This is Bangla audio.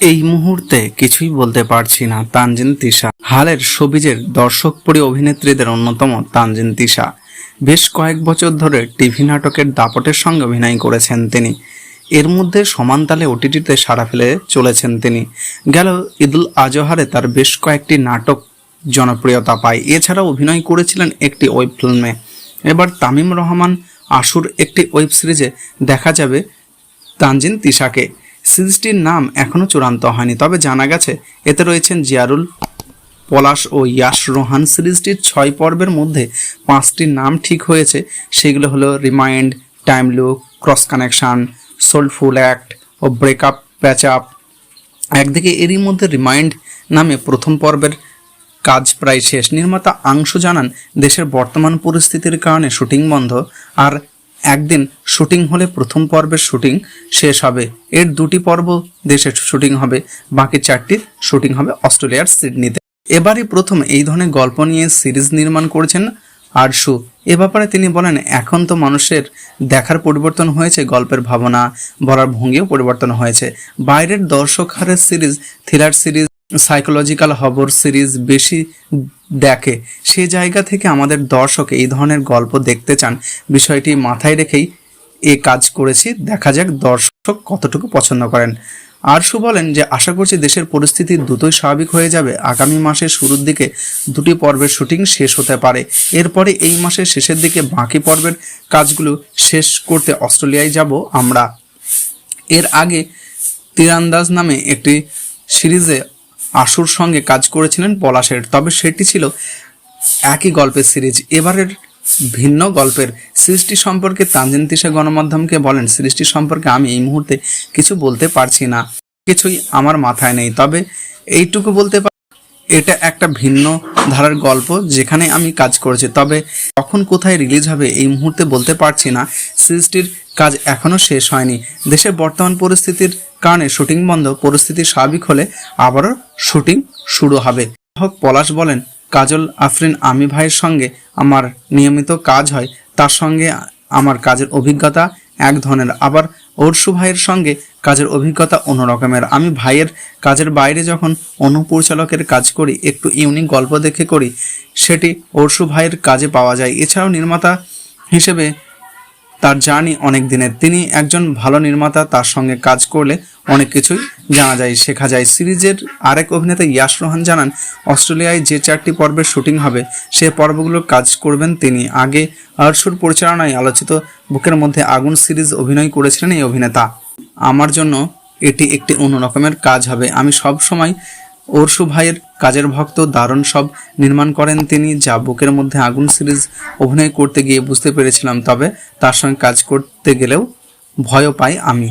এই মুহূর্তে কিছুই বলতে পারছি না, তানজিন তিশা। হালের সবিজের দর্শক পরি অভিনেত্রীদের অন্যতম তানজিন তিশা। বেশ কয়েক বছর ধরে টিভি নাটকের দাপটের সঙ্গে অভিনয় করেছেন তিনি। এর মধ্যে সমানতালে ওটিটিতে সাড়া ফেলে চলেছেন তিনি। গেল ঈদুল আজহারে তার বেশ কয়েকটি নাটক জনপ্রিয়তা পায়। এছাড়াও অভিনয় করেছিলেন একটি ওয়েব ফিল্মে। এবার তামিম রহমান আশুর একটি ওয়েব সিরিজে দেখা যাবে তানজিন তিশাকে। সিরিজটির নাম এখনও চূড়ান্ত হয়নি, তবে জানা গেছে এতে রয়েছেন জিয়ারুল, পলাশ ও ইয়াশ রোহান। সিরিজটির ছয় পর্বের মধ্যে পাঁচটির নাম ঠিক হয়েছে, সেগুলো হলো remind, time look cross connection, soulful act ও ব্রেকআপ, প্যাচ আপ। একদিকে এরই মধ্যে রিমাইন্ড নামে প্রথম পর্বের কাজ প্রায় শেষ। নির্মাতা আংশু জানান, দেশের বর্তমান পরিস্থিতির কারণে শুটিং বন্ধ, আর একদিন শুটিং হলে প্রথম পর্বের শুটিং শেষ হবে। এর দুটি পর্ব দেশে শুটিং হবে। বাকি চারটির শুটিং হবে অস্ট্রেলিয়ার সিডনিতে। এবারই প্রথম এই ধরনের গল্প নিয়ে সিরিজ নির্মাণ করেছেন আরশু। এ ব্যাপারে তিনি বলেন, এখন তো মানুষের দেখার পরিবর্তন হয়েছে, গল্পের ভাবনা বলার ভঙ্গিও পরিবর্তন হয়েছে। বাইরের দর্শক হারের series, thriller series psychological horror series বেশি দেখে। সেই জায়গা থেকে আমাদের দর্শক এই ধরনের গল্প দেখতে চান। বিষয়টি মাথায় রেখেই এ কাজ করেছি। দেখা যাক দর্শক কতটুকু পছন্দ করেন। আরশু বলেন যে, আশা করছি দেশের পরিস্থিতি দ্রুতই স্বাভাবিক হয়ে যাবে। আগামী মাসের শুরুর দিকে দুটি পর্বের শুটিং শেষ হতে পারে। এরপরে এই মাসের শেষের দিকে বাকি পর্বের কাজগুলো শেষ করতে অস্ট্রেলিয়ায় যাব আমরা। এর আগে তীরান্দাজ নামে একটি সিরিজে আশুর সঙ্গে কাজ করেছিলেন পলাশের। তবে সেটি ছিল একই গল্পের সিরিজ। এবারের ভিন্ন গল্পের সৃষ্টি সম্পর্কে তানজিন তিশা গণমাধ্যমকে বলেন, সৃষ্টি সম্পর্কে আমি এই মুহূর্তে কিছু বলতে পারছি না। কিছুই আমার মাথায় নেই। তবে এইটুকু বলতে পারি এটা একটা ভিন্ন ধারার গল্প যেখানে আমি কাজ করেছি। তবে কখন কোথায় রিলিজ হবে এই মুহূর্তে বলতে পারছি না। সিরিজটির কাজ এখনও শেষ হয়নি। দেশের বর্তমান পরিস্থিতির কারণে শুটিং বন্ধ, পরিস্থিতি স্বাভাবিক হলে আবারও শুটিং শুরু হবে। হোক পলাশ বলেন, কাজল, আফরিন, আমি ভাইয়ের সঙ্গে আমার নিয়মিত কাজ হয়। তার সঙ্গে আমার কাজের অভিজ্ঞতা এক ধরনের। আবার অর্শু ভাইয়ের সঙ্গে কাজের অভিজ্ঞতা অন্যরকমের। আমি ভাইয়ের কাজের বাইরে যখন অনুপরিচালকের কাজ করি, একটু ইউনিক গল্প দেখে করি, সেটি অর্শু ভাইয়ের কাজে পাওয়া যায়। এছাড়াও নির্মাতা হিসেবে তার জার্নি অনেক দিনের। তিনি একজন ভালো নির্মাতা, তার সঙ্গে কাজ করলে অনেক কিছুই জানা যায়, শেখা যায়। সিরিজের আরেক অভিনেতা ইয়াশ রোহান জানান, অস্ট্রেলিয়ায় যে চারটি পর্বের শুটিং হবে, সে পর্বগুলোর কাজ করবেন তিনি। আগে আরশুর পরিচালনায় আলোচিত বুকের মধ্যে আগুন সিরিজ অভিনয় করেছিলেন এই অভিনেতা। আমার জন্য এটি একটি অন্য রকমের কাজ হবে। আমি সব সময় অর্শু ভাইয়ের কাজের ভক্ত দারুণ সব নির্মাণ করেন তিনি, যা বুকের মধ্যে আগুন সিরিজ অভিনয় করতে গিয়ে বুঝতে পেরেছিলাম, তবে তার সঙ্গে কাজ করতে গেলেও ভয়ও পাই আমি।